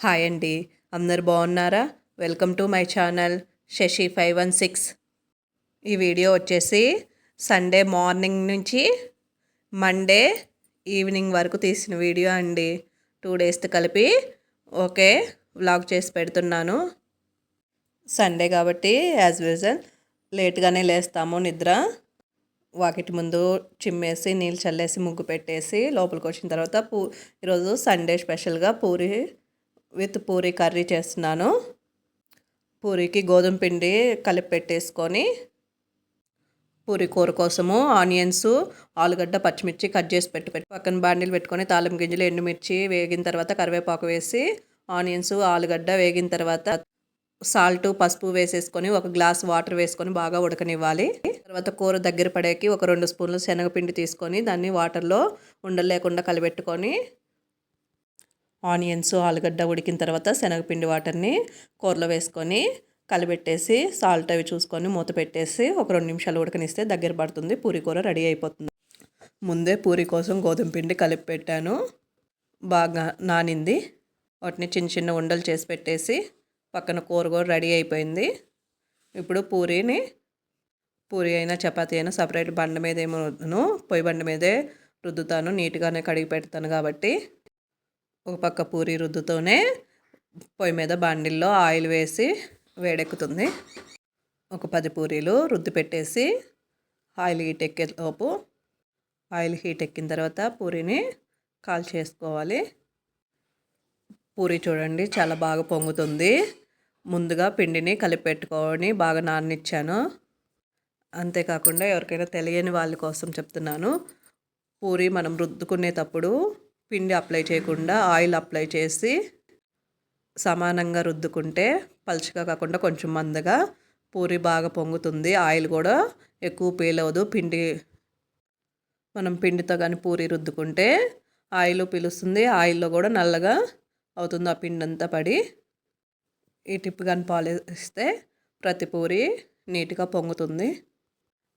Hi అండి. అందరు బాగున్నారా? Welcome to my channel Sashi five one six. ఈ వీడియో వచ్చేసి సండే మార్నింగ్ నుంచి మండే ఈవినింగ్ వరకు తీసిన వీడియో అండి. టూ డేస్తో కలిపి ఓకే వ్లాగ్ చేసి పెడుతున్నాను. సండే కాబట్టి యాజ్ యూజువల్ లేట్గానే లేస్తాము నిద్ర. వాకిటి ముందు చిమ్మేసి నీళ్ళు చల్లేసి ముగ్గు పెట్టేసి లోపలికి వచ్చిన తర్వాత పూ ఈరోజు సండే స్పెషల్గా పూరి విత్ పూరి కర్రీ చేస్తున్నాను. పూరికి గోధుమ పిండి కలిపి పెట్టేసుకొని పూరి కూర కోసము ఆనియన్స్ ఆలుగడ్డ పచ్చిమిర్చి కట్ చేసి పెట్టి పెట్టి పక్కన బాండీలు పెట్టుకొని తాలింపు గింజలు ఎండుమిర్చి వేగిన తర్వాత కరివేపాకు వేసి ఆనియన్స్ ఆలుగడ్డ వేగిన తర్వాత సాల్ట్ పసుపు వేసేసుకొని ఒక గ్లాస్ వాటర్ వేసుకొని బాగా ఉడకనివ్వాలి. తర్వాత కూర దగ్గర పడేకి ఒక రెండు స్పూన్లు శనగపిండి తీసుకొని దాన్ని వాటర్లో ఉండలేకుండా కలిపెట్టుకొని ఆనియన్స్ ఆలుగడ్డ ఉడికిన తర్వాత శనగపిండి వాటర్ని కూరలో వేసుకొని కలిపెట్టేసి సాల్ట్ అవి చూసుకొని మూత పెట్టేసి ఒక రెండు నిమిషాలు ఉడకనిస్తే దగ్గర పడుతుంది. పూరి కూర రెడీ అయిపోతుంది. ముందే పూరి కోసం గోధుమ పిండి కలిపి పెట్టాను. బాగా నానింది. వాటిని చిన్న చిన్న ఉండలు చేసి పెట్టేసి పక్కన కూర కూడా రెడీ అయిపోయింది. ఇప్పుడు పూరీని పూరి అయినా చపాతీ అయినా సపరేట్ బండ మీద ఏమో పొయ్యి బండ మీదే రుద్దుతాను. నీట్గానే కడిగి పెడతాను కాబట్టి ఒక పక్క పూరి రుద్దుతోనే పొయ్యి మీద బాండిల్లో ఆయిల్ వేసి వేడెక్కుతుంది. ఒక పది పూరీలు రుద్ది పెట్టేసి ఆయిల్ హీట్ ఎక్కే లోపు ఆయిల్ హీట్ ఎక్కిన తర్వాత పూరిని కాల్ చేసుకోవాలి. పూరి చూడండి చాలా బాగా పొంగుతుంది. ముందుగా పిండిని కలిపెట్టుకొని బాగా నాననిచ్చాను. అంతేకాకుండా ఎవరికైనా తెలియని వాళ్ళ కోసం చెప్తున్నాను. పూరి మనం రుద్దుకునేటప్పుడు పిండి అప్లై చేయకుండా ఆయిల్ అప్లై చేసి సమానంగా రుద్దుకుంటే పలుచగా కాకుండా కొంచెం మందగా పూరి బాగా పొంగుతుంది. ఆయిల్ కూడా ఎక్కువ పీలవదు. పిండి మనం పిండితో కానీ పూరి రుద్దుకుంటే ఆయిల్ పీలుస్తుంది. ఆయిల్లో కూడా నల్లగా అవుతుంది ఆ పిండి అంతా పడి. ఈ టిప్ కానీ పాలిస్తే ప్రతి పూరి నీట్గా పొంగుతుంది.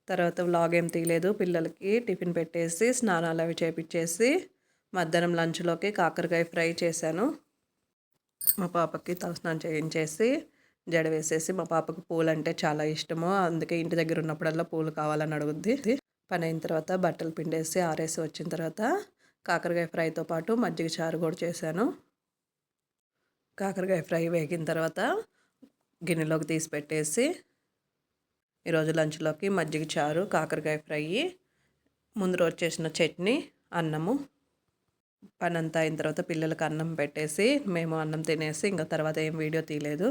తర్వాత వ్లాగ్ ఏం తీయలేదు. పిల్లలకి టిఫిన్ పెట్టేసి స్నానాలు అవి చేపించేసి మధ్యాహ్నం లంచ్లోకి కాకరకాయ ఫ్రై చేశాను. మా పాపకి తలస్నానం చేయించేసి జడ వేసేసి మా పాపకు పూలు అంటే చాలా ఇష్టము. అందుకే ఇంటి దగ్గర ఉన్నప్పుడల్లా పూలు కావాలని అడుగుద్ది. పని అయిన తర్వాత బట్టలు పిండేసి ఆరేసి వచ్చిన తర్వాత కాకరకాయ ఫ్రైతో పాటు మజ్జిగ చారు కూడా చేశాను. కాకరకాయ ఫ్రై వేగిన తర్వాత గిన్నెలోకి తీసి పెట్టేసి ఈరోజు లంచ్లోకి మజ్జిగ చారు కాకరకాయ ఫ్రై ముందు రోజు చేసిన చట్నీ అన్నము పని అంతా అయిన తర్వాత పిల్లలకి అన్నం పెట్టేసి మేము అన్నం తినేసి ఇంకా తర్వాత ఏం వీడియో తీయలేదు.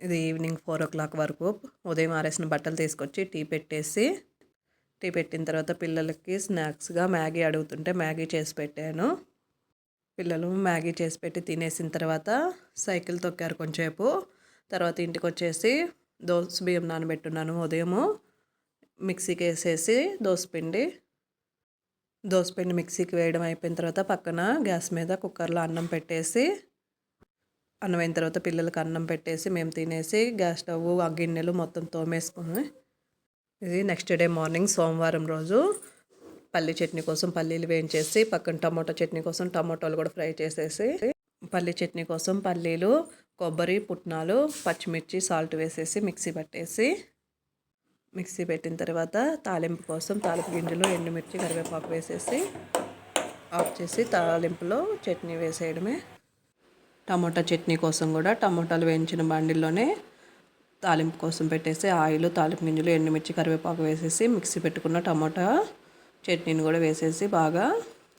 ఇది ఈవినింగ్ ఫోర్ ఓ క్లాక్ వరకు ఉదయం ఆరేసిన బట్టలు తీసుకొచ్చి టీ పెట్టేసి టీ పెట్టిన తర్వాత పిల్లలకి స్నాక్స్గా మ్యాగీ అడుగుతుంటే మ్యాగీ చేసి పెట్టాను. పిల్లలు మ్యాగీ చేసి పెట్టి తినేసిన తర్వాత సైకిల్ తొక్కారు కొంచెంసేపు. తర్వాత ఇంటికి వచ్చేసి దోశ బియ్యం నానబెట్టున్నాను ఉదయము. మిక్సీకి వేసేసి పిండి దోసపిండి మిక్సీకి వేయడం అయిపోయిన తర్వాత పక్కన గ్యాస్ మీద కుక్కర్లో అన్నం పెట్టేసి అన్నం అయిన తర్వాత పిల్లలకి అన్నం పెట్టేసి మేము తినేసి గ్యాస్ స్టవ్ ఆ గిన్నెలు మొత్తం తోమేసుకుని ఇది నెక్స్ట్ డే మార్నింగ్ సోమవారం రోజు పల్లి చట్నీ కోసం పల్లీలు వేయించేసి పక్కన టమాటో చట్నీ కోసం టమాటోలు కూడా ఫ్రై చేసేసి పల్లి చట్నీ కోసం పల్లీలు కొబ్బరి పుట్నాలు పచ్చిమిర్చి సాల్ట్ వేసేసి మిక్సీ పట్టేసి మిక్సీ పెట్టిన తర్వాత తాలింపు కోసం తాలింపు గింజలు ఎండుమిర్చి కరివేపాకు వేసేసి ఆఫ్ చేసి తాలింపులో చట్నీ వేసేయడమే. టమోటా చట్నీ కోసం కూడా టమోటాలు వేయించిన బండిల్లోనే తాలింపు కోసం పెట్టేసి ఆయిల్ తాలింపు గింజలు ఎండుమిర్చి కరివేపాకు వేసేసి మిక్సీ పెట్టుకున్న టమోటా చట్నీని కూడా వేసేసి బాగా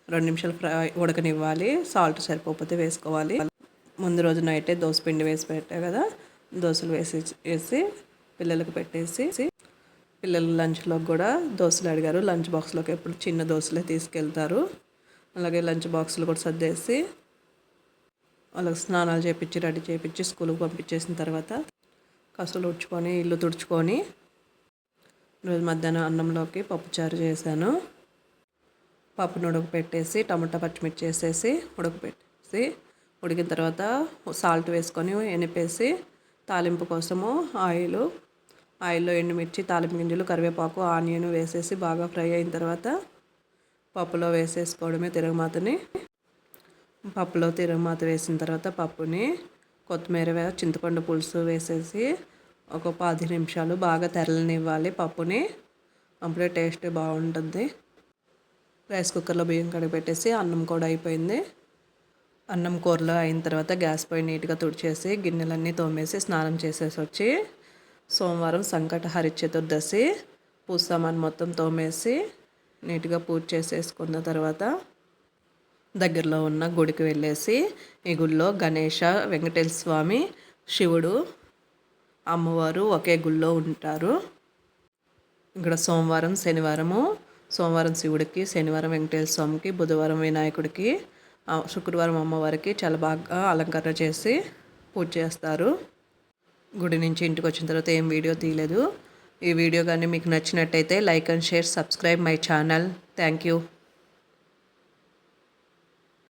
రెండు నిమిషాలు ఫ్రై ఉడకనివ్వాలి. సాల్ట్ సరిపోతే వేసుకోవాలి. ముందు రోజు నైటే దోశ పిండి వేసి పెట్టా కదా దోశలు వేసి వేసి పిల్లలకు పెట్టేసి పిల్లలు లంచ్లో కూడా దోశలు అడిగారు. లంచ్ బాక్స్లోకి ఎప్పుడు చిన్న దోశలే తీసుకెళ్తారు. అలాగే లంచ్ బాక్సులు కూడా సర్దేసి వాళ్ళకి స్నానాలు చేపించి రెడీ చేపించి స్కూల్కి పంపించేసిన తర్వాత కసులు ఉడ్చుకొని ఇల్లు తుడుచుకొని రోజు మధ్యాహ్నం అన్నంలోకి పప్పుచారు చేశాను. పప్పును ఉడకపెట్టేసి టమాటా పచ్చిమిర్చి వేసేసి ఉడకపెట్టేసి ఉడికిన తర్వాత సాల్ట్ వేసుకొని ఎనిపేసి తాలింపు కోసము ఆయిల్ ఆయిల్లో ఎండుమిర్చి తాలింపు గింజలు కరివేపాకు ఆనియన్ వేసేసి బాగా ఫ్రై అయిన తర్వాత పప్పులో వేసేసుకోవడమే తిరగమాతని. పప్పులో తిరగమాత వేసిన తర్వాత పప్పుని కొత్తిమీర చింతపండు పులుసు వేసేసి ఒక పది నిమిషాలు బాగా తెరలనివ్వాలి పప్పుని. అప్పుడే టేస్ట్ బాగుంటుంది. రైస్ కుక్కర్లో బియ్యం కడిగిపెట్టేసి అన్నం కూడా అయిపోయింది. అన్నం కూరలో అయిన తర్వాత గ్యాస్ పొయ్యి నీట్గా తుడిచేసి గిన్నెలన్నీ తోమేసి స్నానం చేసేసి వచ్చి సోమవారం సంకట హరి చతుర్దశి పూజ మొత్తం తోమేసి నీట్గా పూజ చేసేసుకున్న తర్వాత దగ్గరలో ఉన్న గుడికి వెళ్ళేసి ఈ గుడిలో గణేష వెంకటేశ్వర స్వామి శివుడు అమ్మవారు ఒకే గుళ్ళో ఉంటారు. ఇక్కడ సోమవారం శనివారము సోమవారం శివుడికి శనివారం వెంకటేశ్వర స్వామికి బుధవారం వినాయకుడికి శుక్రవారం అమ్మవారికి చాలా బాగా అలంకరణ చేసి పూజ చేస్తారు. గుడి నుంచి ఇంటికి వచ్చిన తర్వాత ఏం వీడియో తీయలేదు. ఈ వీడియో కానీ మీకు నచ్చినట్టయితే like and share subscribe my channel. Thank you.